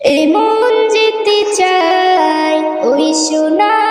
এই মন যেতে চাই ওই সোনার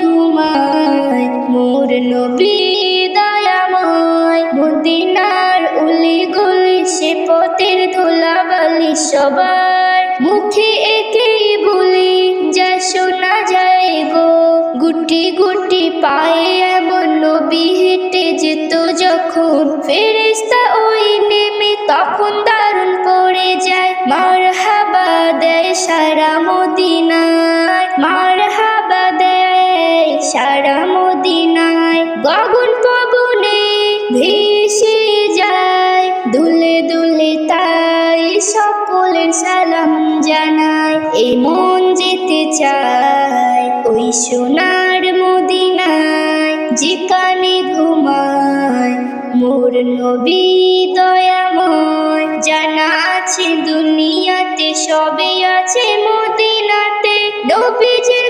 ঘুমায়, মোর নবী দয়াময়। মদিনার উলি গলি সে পথের ধুলাবালি সবার মুখে একেই বলি, যা শোনা যায় গো। গুটি গুটি পায়ে এমন নবী হেঁটে যেত যখন। ফেরেস্তা ওই নেমে তখন দারুণ পড়ে যায়। মার হাবা দেয় সারা মদিনায়। মার সারা মদিনায় গগন পবনে ভেসে যায়, দুলে দুলে তাই সকলের সালাম জানায় এই মন যেতে চায়। ওই সোনার মদিনায় যেখানে ঘুমায়, মোর নবী দয়াময়। জানা আছে দুনিয়াতে সবই আছে মদিনাতে, নবীজির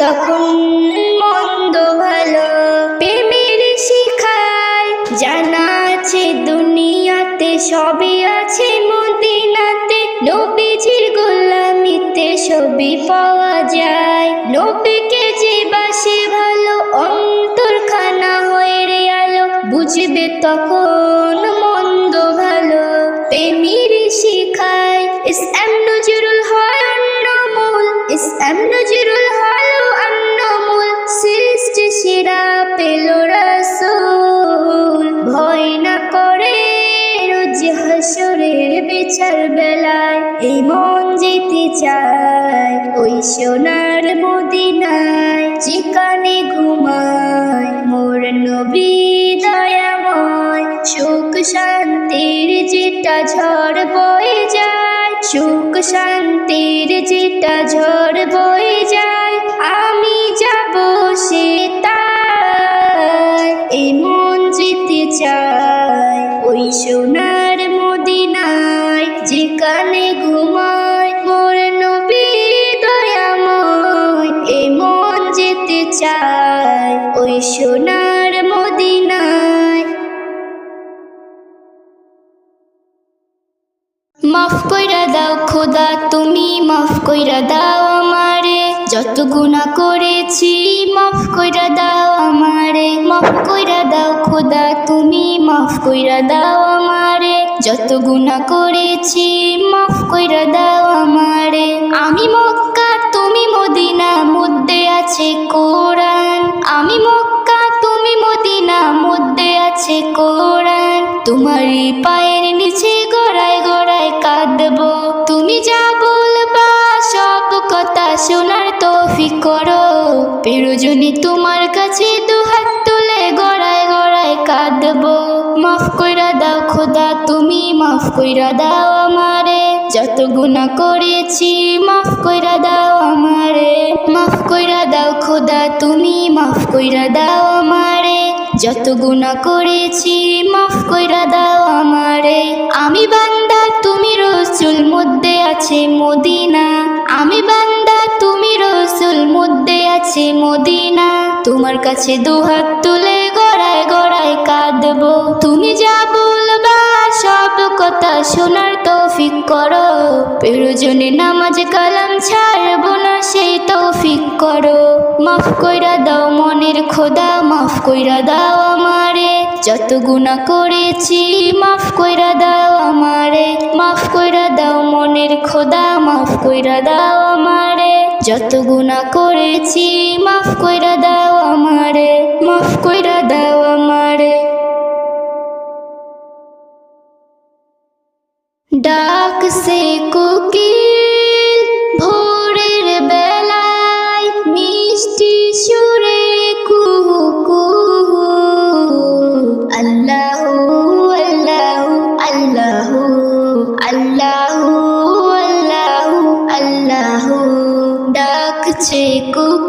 তখন মন্দ ভালো। প্রেমের শিখায় জানা আছে, দুনিয়াতে সবই আছে, মদিনাতে নবীজির গোলামিতে সবই পাওয়া যায়। নবীকে সোনার মদিনায় যেখানে ঘুমায়, মোর নবী দয়াময়, সুখ শান্তির যেটা ঝড় বয়ে যায়, সুখ শান্তির যেটা ঝড় বয়ে যায়, আমি যাব সে তাই এমন যেতে চায় ওই সোনার মাফ কইরা দাও খোদা, তুমি মাফ কইরা দাও আমারে। যত গুণা করেছি, মাফ কইরা দাও আমারে। মাফ কইরা দাও খোদা, তুমি মাফ কইরা দাও আমারে। যত গুণা করেছি, মাফ কইরা দাও তৌফিক করো। প্রয়োজনে তোমার কাছে দুহাত তুলে গড়ায় গড়ায় কাঁদবো। মাফ কইরা দাও খোদা, তুমি মাফ কইরা দাও আমারে। যত গুণা করেছি মাফ কইরা দাও আমারে। মাফ কইরা দাও খোদা, তুমি মাফ কইরা দাও আমারে। যত গুণা করেছি মাফ কইরা দাও আমারে। আমি বান্দা, তুমি রসুল মধ্যে আছে মদিনা। আমি বান্দা, তুমি রসুল মধ্যে আছে মদিনা। তোমার কাছে দুহাত তুলে গড়ায় গড়ায় কাঁদবো। তুমি যা বলবা সব কথা শোনার তৌফিক করো। প্রয়োজনে নামাজ, কালাম ছাড়বো না, সেই তৌফিক করো। মাফ কইরা দাও মনের খোদা, মাফ কইরা দাও আমারে। যত গুণা করেছি, মাফ কইরা দাও আমারে। মাফ কইরা দাও মনের খোদা, মাফ কইরা দাও আমারে। যত গুণা করেছি, মাফ কইরা দাও আমারে। মাফ কইরা দাও আমারে। ডাক সে কোকিল ভোরের বেলায় মিষ্টি সুরে কুহু কুহু আল্লাহ আল্লাহ আল্লাহ আল্লাহ আল্লাহ। আল্লাহ ডাকছে কোকিল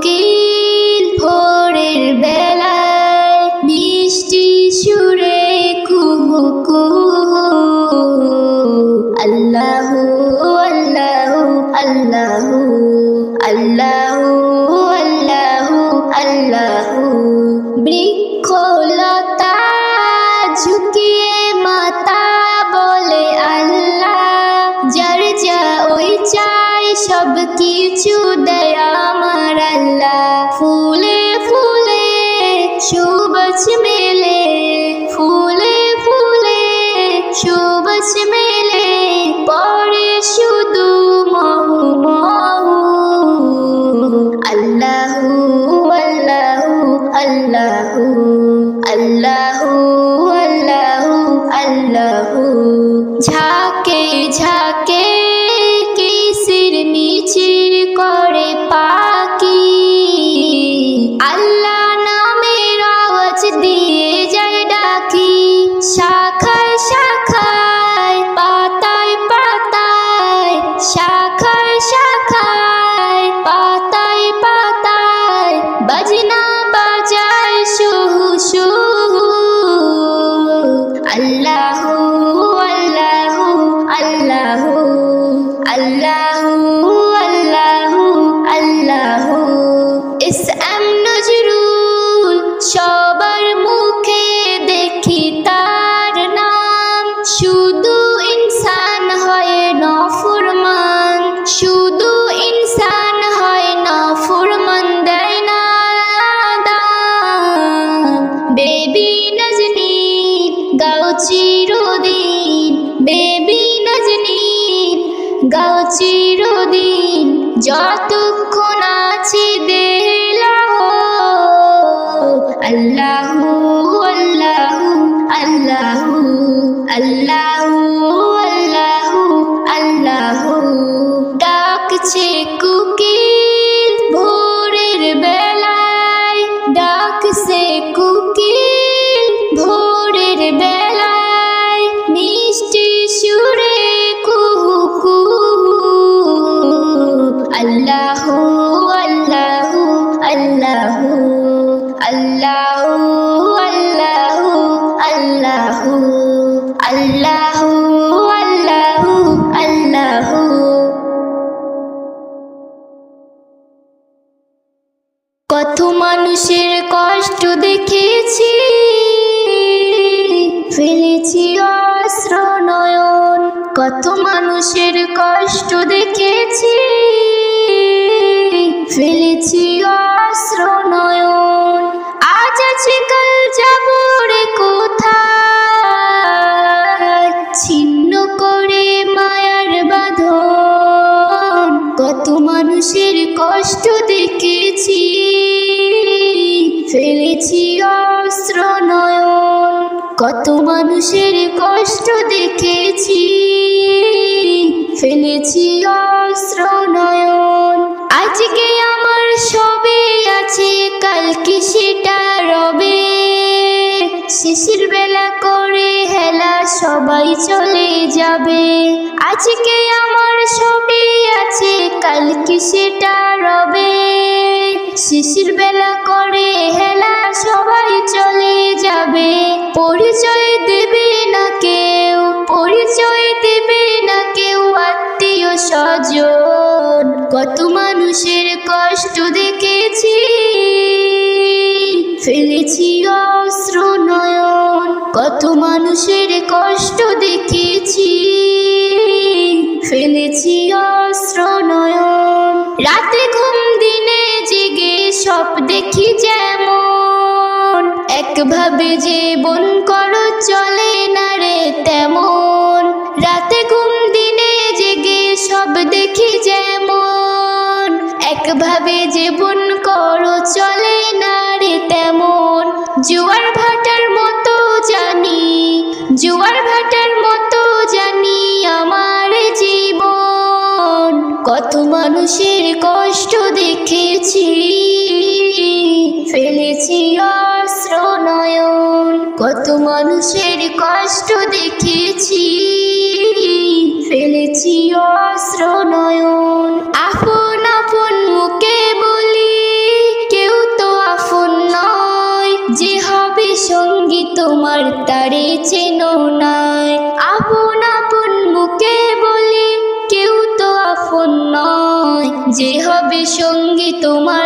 চিরদিন যতক্ষণ আছি আল্লাহ আল্লাহ কত মানুষের কষ্ট দেখেছি, ফেলেছি অস্ত্র নয়ন। আজ আছে, কাল যাব রে কোথায়? ছিন্ন করে মায়ার বাঁধন। কত মানুষের কষ্ট দেখেছি, ফেলেছি অস্ত্র নয়ন। কত মানুষের কষ্ট দেখেছি ফেলেছি অস্ত্র নয়ন। আজকে আমার সবে আছে কালকে সেটা রবে? শিশির বেলা করে হেলা সবাই চলে যাবে। আজকে আমার ছবি আছে কালকে সেটা রবে? শিশির বেলা করে হেলা সবাই চলে কত মানুষের কষ্ট দেখেছি। ফেলেছি অস্ত্র নয়ন কত মানুষের কষ্ট মানুষের কষ্ট দেখেছি। ফেলেছি অস্ত্র নয়ন। আপন আপন মুখে বলি, কেউ তো আপন নয়। যে হবে সঙ্গী তোমার, তারে চেনো নাই। আপন আপন মুখে বলি, কেউ তো আপন নয়। যে হবে সঙ্গী তোমার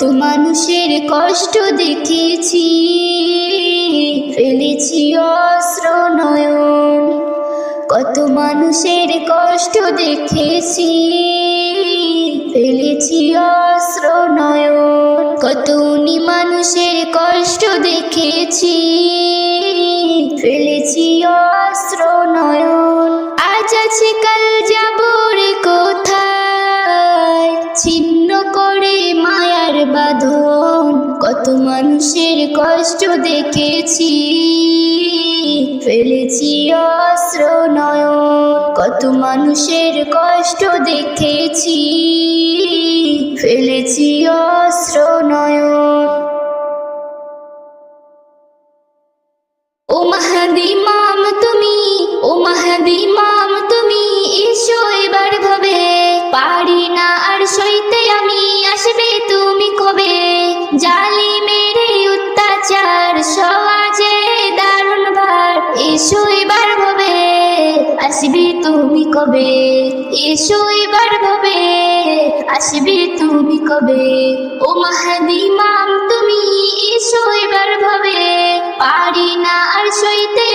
কত মানুষের কষ্ট দেখেছি ফেলেছি অস্ত্র নয়ন। কত মানুষের কষ্ট দেখেছি, ফেলেছি অস্ত্র নয়ন। কত উনি মানুষের কষ্ট দেখেছি, ফেলেছি অস্ত্র নয়ন। আজ আছে কত মানুষের কষ্ট দেখেছি ফেলেছি অস্ত্র নয়ন। কত মানুষের কষ্ট দেখেছি ফেলেছি অস্ত্র নয়ন। তুমি কবে? এসো এবার ভাবে। আসবে তুমি কবে? ও মাহাদি মাম, তুমি এসো এবার ভাবে। পারি না আর সইতে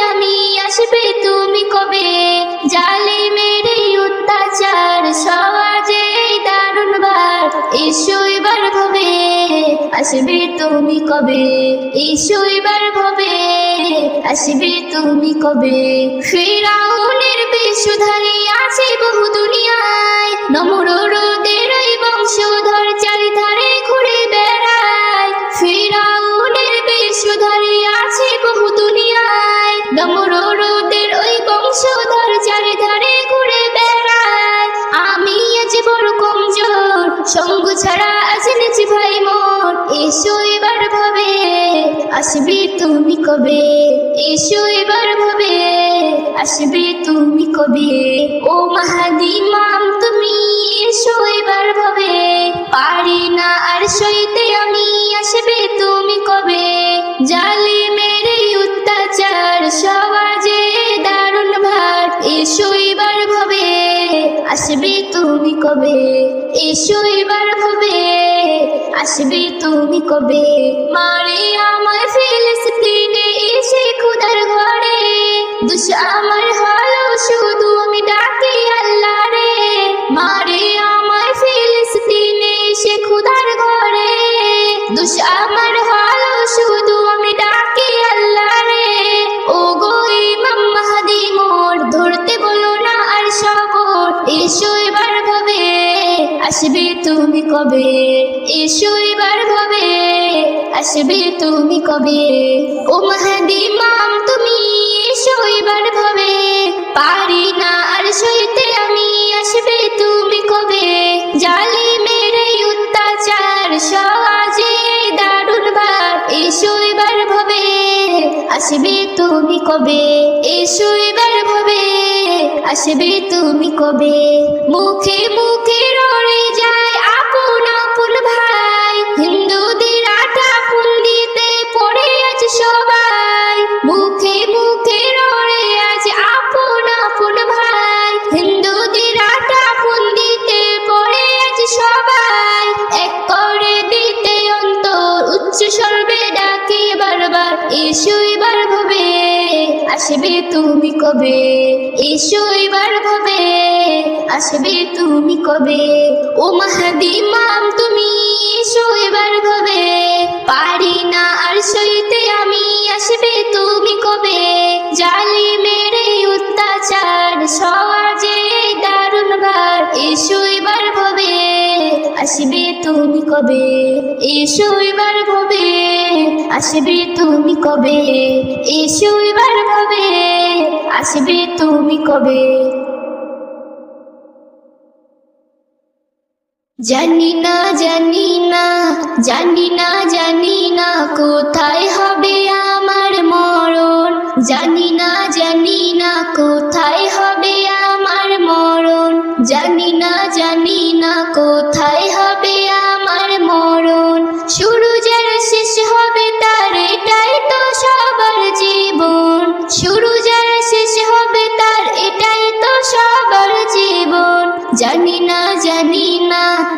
আসবে তুমি কবে? ইসু এবার ভবে। আসবে তুমি কবে? ফেরাউনের বেশুধারে আছে বহু দুনিয়ায়। নমর রোদের ওই বংশধর চারিধারে আসবে তুমি কবে? এসো এবার ভাবে আসবে তুমি কবে? ও মাহাদি মাম, তুমি এসো এবার ভাবে পারি না আর সইতে আমি, আসবে তুমি কবে? জালে মেরে অত্যাচার সমাজে দারুণ ভার এসো এবার ভাবে আসবে তুমি কবে? এসো এবার ভাবে আসবে তুমি কবে? মারে আমায় ফিলিস্তিনে এসে খুদার ঘরে। দুষ আমার হলো শুধু আমি ডাকি আল্লাহ রে মারে আমায় ফিলিস্তিনে এসে খুদার ঘরে। দুষ আসবে তুমি কবে? এসো এবার হবে আসবে তুমি কবে? ও মহাদি মাম, তুমি এসো এবার হবে পারি না আর সইতে আমি, আসবে তুমি কবে? জালি মেরে অত্যাচার সাজে দারুণ বার এসো এবার হবে আসবে তুমি কবে? এসো এবার হবে আসবে তুমি কবে? মুখে মুখে এসো এবার ভবে, আসবে তুমি কবে? এসো এবার ভবে, আসবে তুমি কবে? ও মাহাদি মাম তুমি এসো এবার ভবে। আসবে তুমি কবে? এসো এবার ভবে আসবে তুমি কবে? এসো এবার ভবে আসবে তুমি কবে? জানি না জানি না জানি না জানি না কোথায় হবে আমার মরণ। জানি না জানি না কোথায় হবে আমার মরণ। জানি না জানি না কোথায়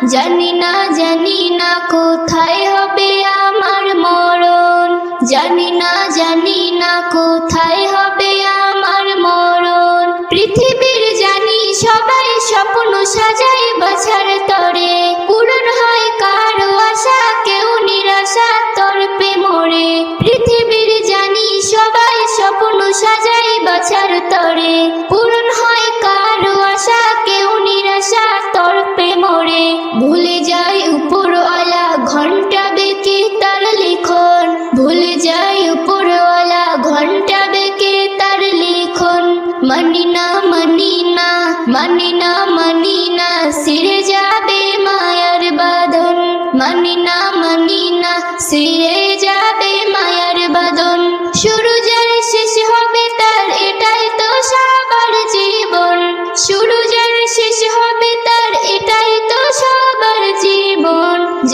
জানি না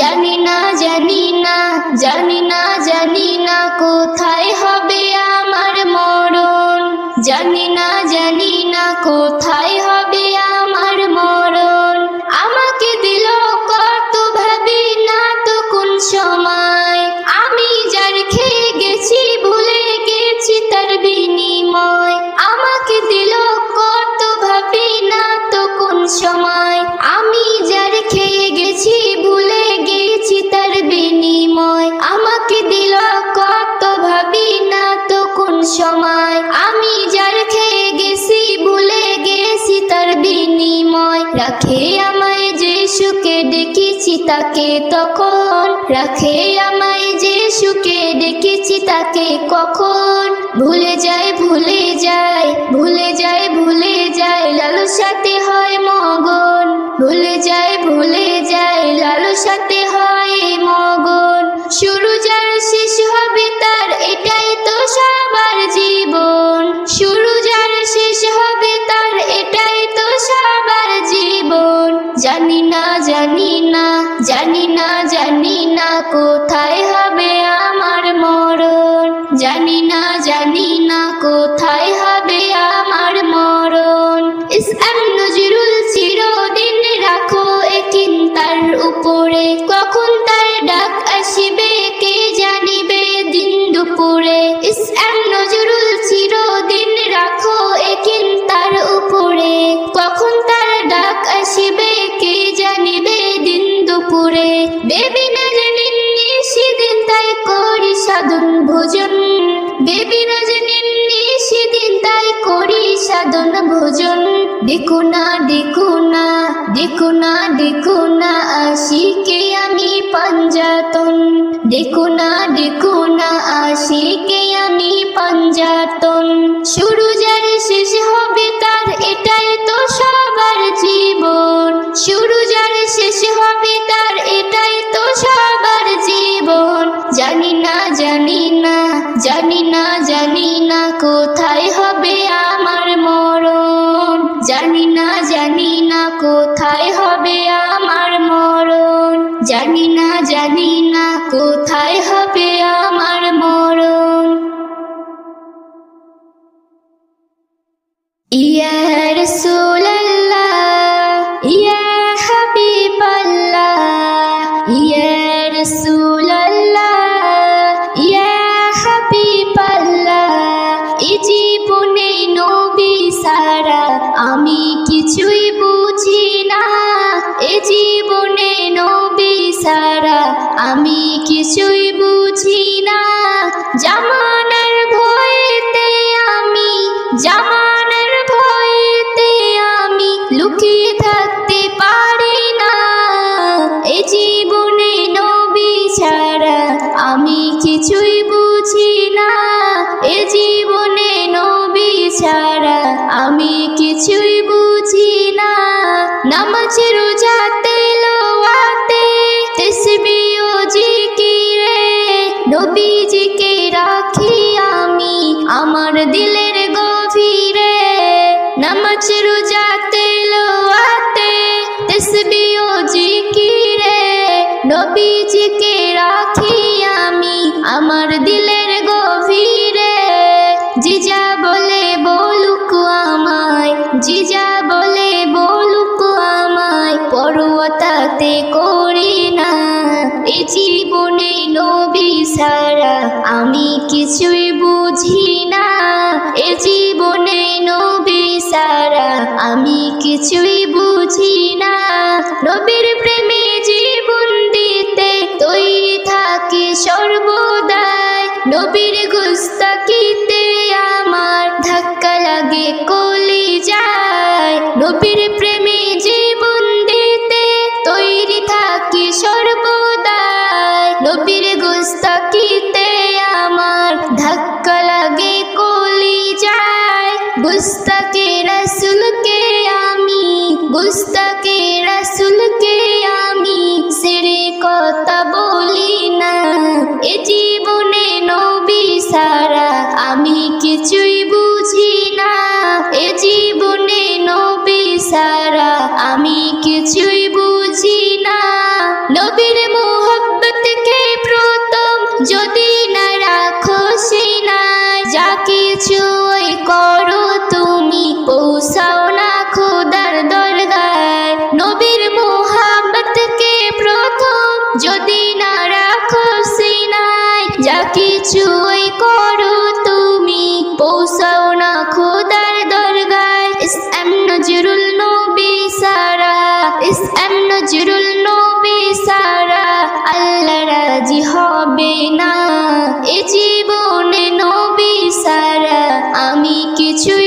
Yani তাকে তখন রাখে আমায় যে সুখে দেখেছি তাকে কখন? ভুলে যায় ভুলে যায় ভুলে যায় ভুলে যায়, লালসাতে হয় মগজ। না কোথায় হবে আমার মরণ? জানি না জানি না কোথায় হবে আমার মরণ। ইস এম নজরুল চিরদিন রাখো একিন তার উপরে। কখন তার ডাক আসিবে, কে জানিবে দিন দুপুরে? ইস এম নজরুল চিরদিন রাখো একিন তার উপরে। কখন তার ডাক আসিবে, কে জানিবে দিন দুপুরে? বেবি দেখো দেখুনা দেখো না আমি পাঞ্জাতন। দেখুনা দেখুনা দেখো না আমি পাঞ্জাতন। শুরু যায় জানি মানুষ রোজাতে লোয়াতে তসবি ও জিকিরে নবীজিকে আমি আমার দিলের গভীরে জিজা বলে বলুক আমায় বলে বলুক আমায় পড়ুয়াতে না এ নবী সারা আমি কিছুই বুঝি না। এ জীবনে নবী ছাড়া আমি কিছুই বুঝি না। নবীর প্রেমে জীবন দিতে তুই থাকি সর্বদাই। নবীর গুস্তাকিতে আমার ধাক্কা লাগে কলি যায় নবীর প্রেমে জীবন দিতে তৈরি থাকি সর্বদাই। নবীর গুস্তাকিতে আমার ধাক্কা লাগে কলি যায় গুস্তাকি মুস্তাকে রাসুলকে আমি সেরে কথা বলি না। এ জীবনে নবী সারা আমি কিছুই বুঝি না। এ জীবনে নবী সারা আমি কিছুই হবে না। এ জীবনে নবী সারা আমি কিছুই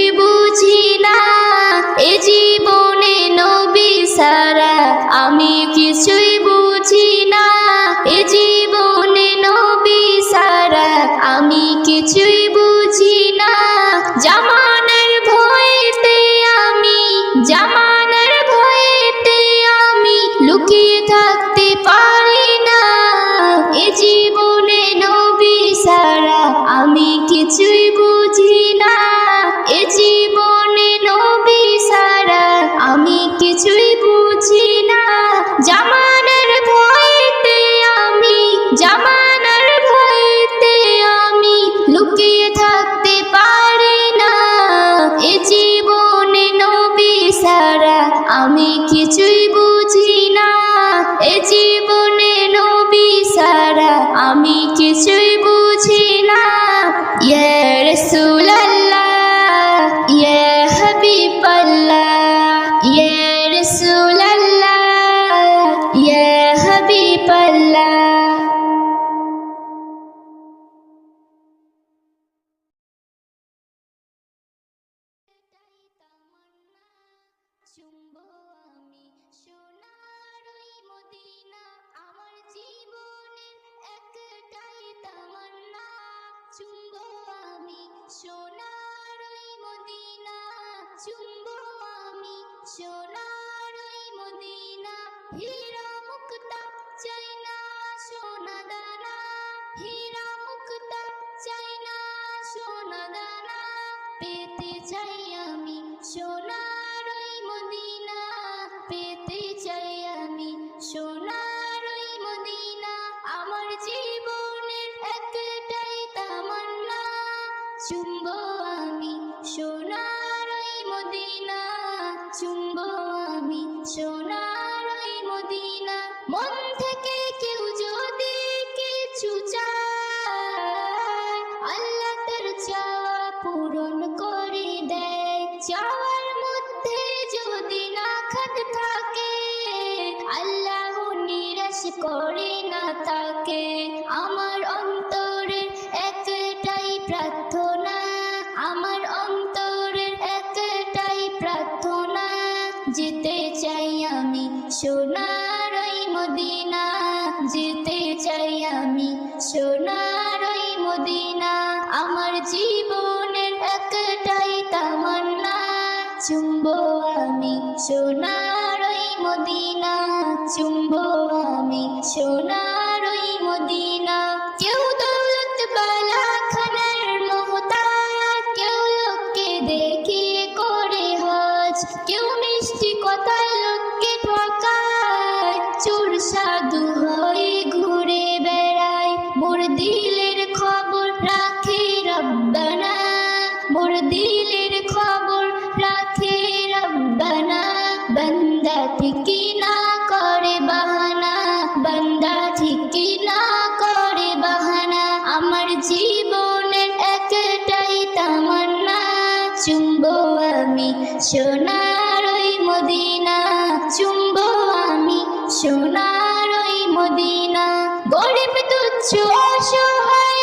happy চুম্ব আমি সোনার মদিনা চুম্ব আমি সোনার মদিনা। অসহায়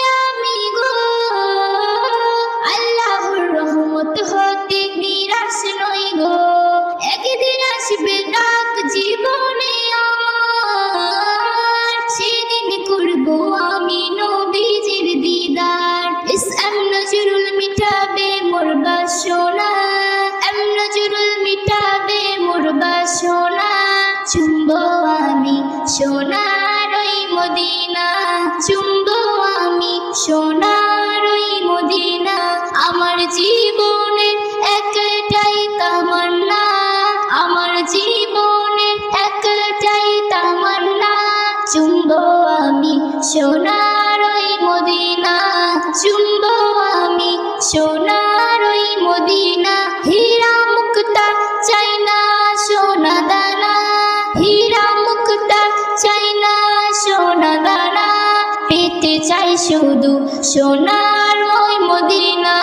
সোনার ওই মদিনা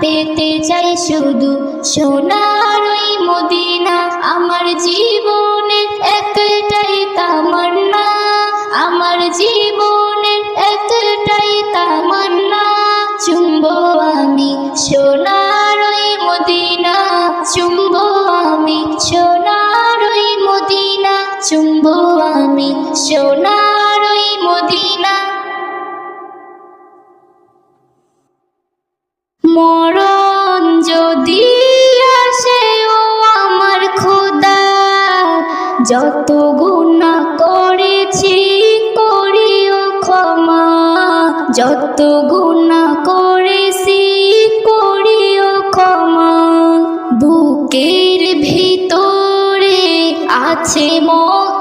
পেতে চাই শুধু। সোনার ওই মদিনা যত গুণা করেছি করিও ক্ষমা। যত গুণা করেছি করিও ক্ষমা। বুকের ভিতরে আছে মন